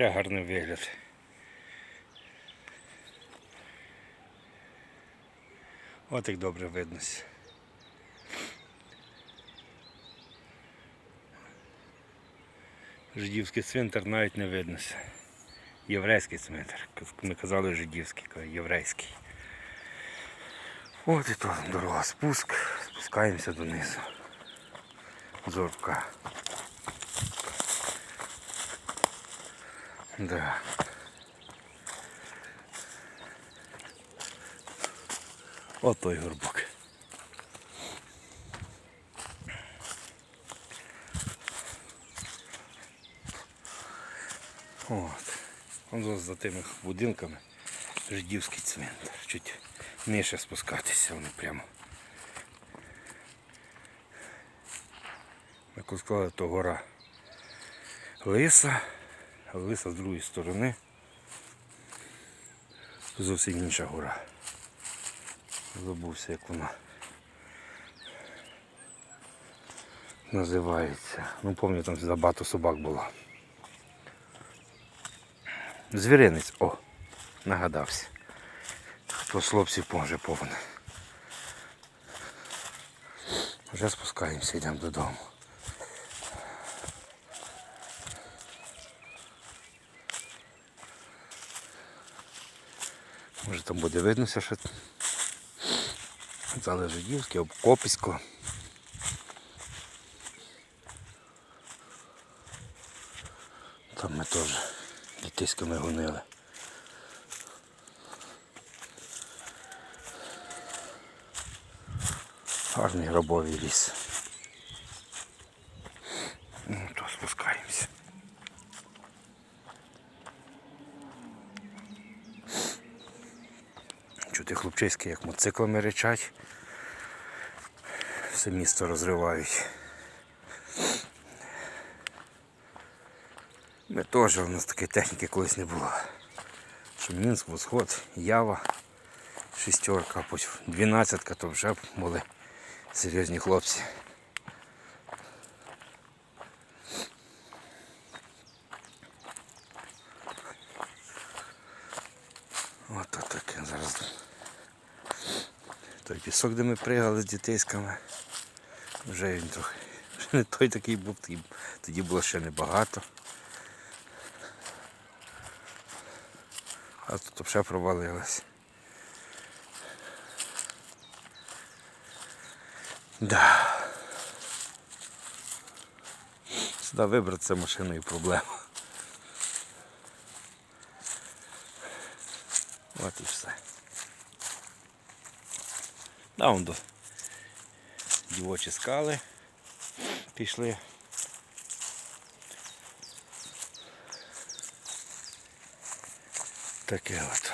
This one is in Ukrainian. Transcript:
Ще гарний вигляд. От як добре виднося. Жидівський цвинтар навіть не виднося. Єврейський цвинтар. Ми казали жидівський, єврейський. От і то дорога спуск. Спускаємося донизу. Зорка. Да. От той горбок. От. Он за тими будинками жидівський цвинтар. Чуть нижче спускатися вони прямо. Як сказали, то гора Лиса, Лиса з другої сторони. Зовсім інша гора. Забувся, як вона називається. Ну, пам'ятаю, там забагато собак було. Звіринець, о, нагадався. Хто з хлопців може повне. Вже спускаємося, йдемо додому. Може там буде виднося, що Залежидівське, Обкописько. Там ми теж дітиськами гонили. Гарний гробовий ліс. Ну, то спускаємося. Чути хлопчиськи, як моциклами речать. Все місто розривають. Ми теж, у нас такої техніки колись не було. Що Мінськ, Восход, Ява, шістерка, потім дванадцятка, то вже були серйозні хлопці. От то таке зараз. Той пісок, де ми пригали з дітейськами, вже він трохи вже не той такий був, тоді- було ще небагато. А тут вже провалилось. Да. Сюди вибратися машиною проблема. От і все. Да, вон до дівочі скали пішли. Таке от.